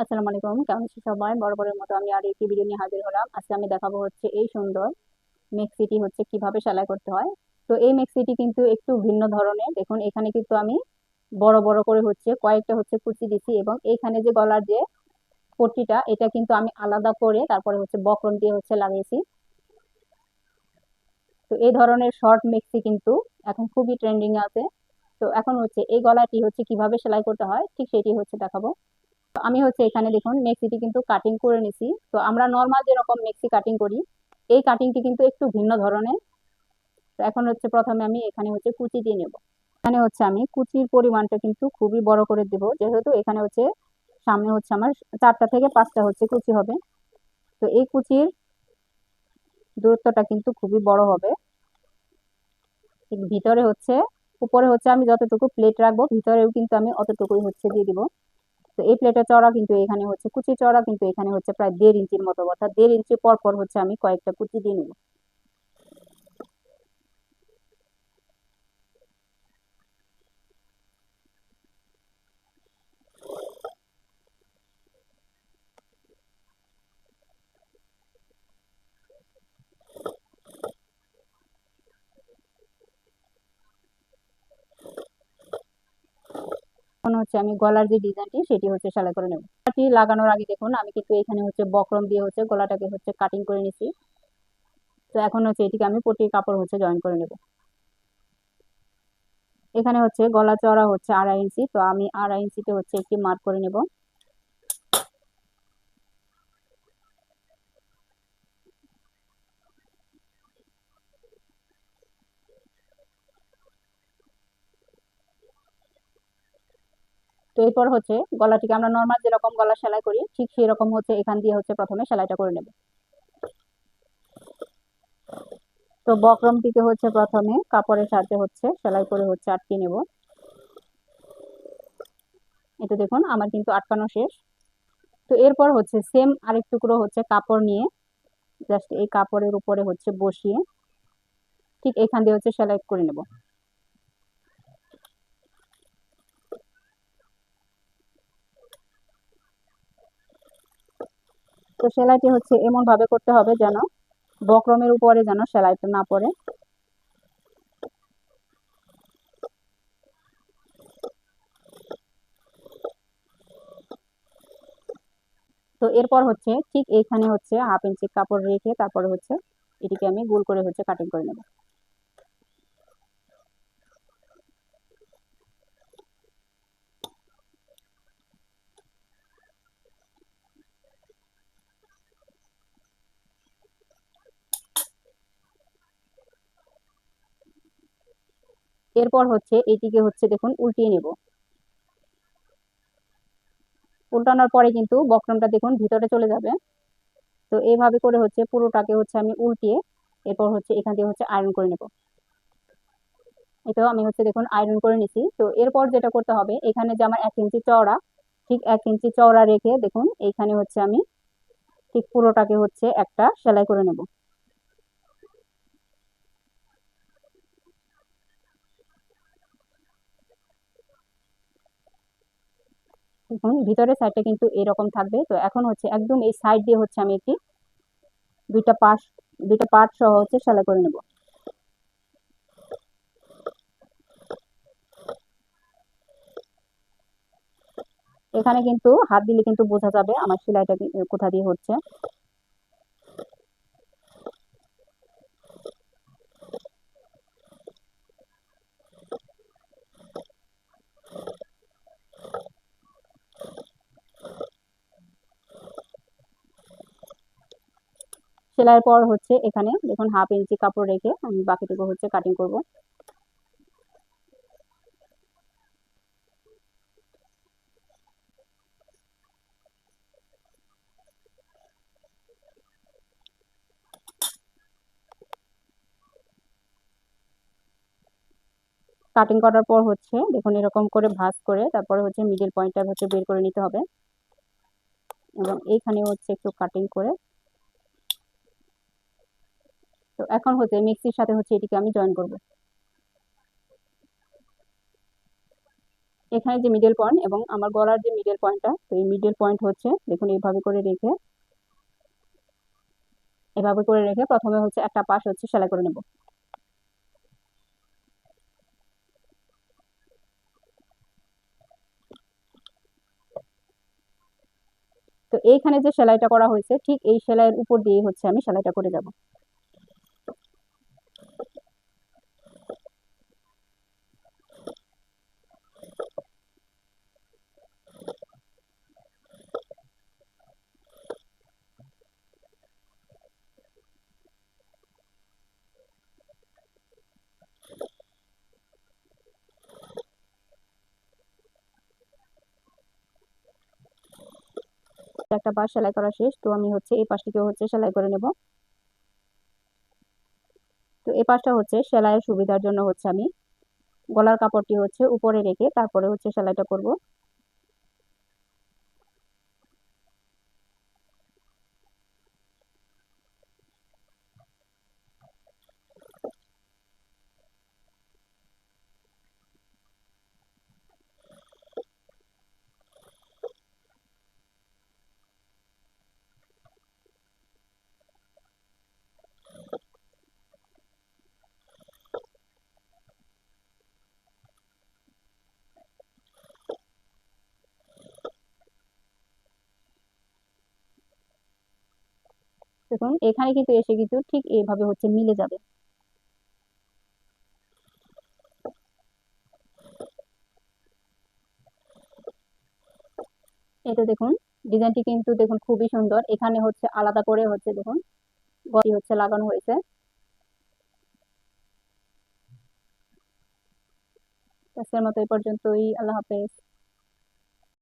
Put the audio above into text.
আসসালামু আলাইকুম। কেমন আছো সবাই? বরাবরের মতো আমি আর একটি ভিডিও নিয়ে হাজির হলাম। আজকে আমি দেখাবো হচ্ছে এই সুন্দর মেক্সিটি হচ্ছে কীভাবে সেলাই করতে হয়। তো এই মেক্সিটি কিন্তু একটু ভিন্ন ধরনের। দেখুন, এখানে কিন্তু আমি বড় বড় করে হচ্ছে কয়েকটা হচ্ছে কুচি দিছি এবং এইখানে যে গলার যে পট্টিটা, এটা কিন্তু আমি আলাদা করে তারপরে হচ্ছে বক্রম দিয়ে হচ্ছে লাগিয়েছি। তো এই ধরনের শর্ট মেক্সি কিন্তু এখন খুবই ট্রেন্ডিং আছে। তো এখন হচ্ছে এই গলাটি হচ্ছে কীভাবে সেলাই করতে হয়, ঠিক সেটি হচ্ছে দেখাবো। আমি হচ্ছে এখানে দেখুন, মেক্সিটি কিন্তু কাটিং করে নিছি। তো আমরা নর্মাল যেরকম মেক্সি কাটিং করি, এই কাটিংটি কিন্তু একটু ভিন্ন ধরনের। তো এখন হচ্ছে প্রথমে আমি এখানে হচ্ছে কুচি দিয়ে নেব। এখানে হচ্ছে আমি কুচির পরিমাণটা কিন্তু খুবই বড় করে দেব, যেহেতু এখানে হচ্ছে সামনে হচ্ছে আমার চারটা থেকে পাঁচটা হচ্ছে কুচি হবে। তো এই কুচির দূরত্বটা কিন্তু খুবই বড় হবে। ভিতরে হচ্ছে, উপরে হচ্ছে আমি যতটুকু প্লেট রাখব, ভিতরেও কিন্তু আমি অতটুকুই হচ্ছে দিয়ে দিব। তো এই প্লেটের চড়া কিন্তু এখানে হচ্ছে কুচি চড়া কিন্তু এখানে হচ্ছে প্রায় দেড় ইঞ্চির মতো, অর্থাৎ দেড় ইঞ্চি পর পর হচ্ছে আমি কয়েকটা কুচি দিয়ে নেব এখন হচ্ছে আমি গলার যে ডিজাইনটি সেটি হচ্ছে সেলাই করে নেব। গলাটি লাগানোর আগে দেখুন, আমি কিন্তু এখানে হচ্ছে বকরম দিয়ে হচ্ছে গলাটাকে হচ্ছে কাটিং করে নিছি তো এখন হচ্ছে এটিকে আমি প্রতি কাপড় হচ্ছে জয়েন করে নেব। এখানে হচ্ছে গলা চড়া হচ্ছে আড়াই ইঞ্চি, তো আমি আড়াই ইঞ্চিতে হচ্ছে একটি মার্ক করে নেব। তো এরপর হচ্ছে গলাটিকে আমরা নর্মাল যেরকম গলা সেলাই করি, ঠিক সেই রকম হচ্ছে এখান দিয়ে হচ্ছে প্রথমে সেলাইটা করে নেব। তো বক্রমটিকে হচ্ছে প্রথমে কাপড়ের সাহায্যে হচ্ছে সেলাই করে হচ্ছে আটকে নেব। এটা দেখুন, আমার কিন্তু আটকানো শেষ। তো এরপর হচ্ছে সেম আরেক টুকরো হচ্ছে কাপড় নিয়ে জাস্ট এই কাপড়ের উপরে হচ্ছে বসিয়ে ঠিক এখান দিয়ে হচ্ছে সেলাই করে নেব। তো সেলাইটি হচ্ছে এমন ভাবে করতে হবে যেন বক্রমের উপরে যেন সেলাইটা না পড়ে। তো এরপর হচ্ছে ঠিক এইখানে হচ্ছে হাফ ইঞ্চি কাপড় রেখে তারপরে হচ্ছে এটিকে আমি গোল করে হচ্ছে কাটিং করে নেব। এরপর হচ্ছে এটিকে হচ্ছে দেখুন উল্টিয়ে নেব। উল্টানোর পরে কিন্তু বক্রমটা দেখুন ভিতরে চলে যাবে। তো এইভাবে করে হচ্ছে পুরোটাকে হচ্ছে আমি উল্টিয়ে এরপর হচ্ছে এখান থেকে হচ্ছে আয়রন করে নেব। এটাও আমি হচ্ছে দেখুন আয়রন করে নিছি। তো এরপর যেটা করতে হবে, এখানে যে আমার এক ইঞ্চি চওড়া, ঠিক এক ইঞ্চি চওড়া রেখে দেখুন এইখানে হচ্ছে আমি ঠিক পুরোটাকে হচ্ছে একটা সেলাই করে নেব। দেখুন ভিতরের সাইডটা কিন্তু এরকম থাকবে। তো এখন হচ্ছে একদম এই সাইড দিয়ে হচ্ছে আমি একটি দুইটা পাশ, দুইটা পার্ট সহ হচ্ছে সেলাই করে নেব। এখানে কিন্তু হাত দিলে কিন্তু বোঝা যাবে আমার সেলাইটা কোথা দিয়ে হচ্ছে। সেলাইয়ের পর হচ্ছে এখানে দেখুন হাফ ইঞ্চি কাপড় রেখে আমি বাকিটুকু হচ্ছে কাটিং করব। কাটিং করার পর হচ্ছে দেখুন এরকম করে ভাঁজ করে তারপরে হচ্ছে মিডিল পয়েন্টটা হচ্ছে বের করে নিতে হবে। এবং এইখানে হচ্ছে একটু কাটিং করে তো এখন হচ্ছে মিক্সির সাথে হচ্ছে এটিকে আমি জয়েন করব। এখানে যে মিডল পয়েন্ট এবং আমার গলার যে মিডল পয়েন্টটা তো এই মিডল পয়েন্ট হচ্ছে, দেখুন এইভাবে করে রেখে, এভাবে করে রেখে প্রথমে হচ্ছে একটা পাশ হচ্ছে সেলাই করে নেব। তো এইখানে যে সেলাইটা করা হয়েছে, ঠিক এই সেলাইয়ের উপর দিয়ে হচ্ছে আমি সেলাইটা করে যাব। একটা পাশ সেলাই করা শেষ, তো আমি হচ্ছে এই পাশটিকে হচ্ছে সেলাই করে নেব। তো এই পাশটা হচ্ছে সেলাইয়ের সুবিধার জন্য হচ্ছে আমি গলার কাপড়টি হচ্ছে উপরে রেখে তারপরে হচ্ছে সেলাইটা করব। দেখুন, এখানে কিন্তু এসে কিন্তু ঠিক এইভাবে হচ্ছে মিলে যাবে। এটা দেখুন, ডিজাইনটি কিন্তু দেখুন খুবই সুন্দর। এখানে হচ্ছে আলাদা করে হচ্ছে দেখুন গড়ি হচ্ছে লাগানো হয়েছে। আজকের মতো এই পর্যন্তই। আল্লাহ হাফেজ।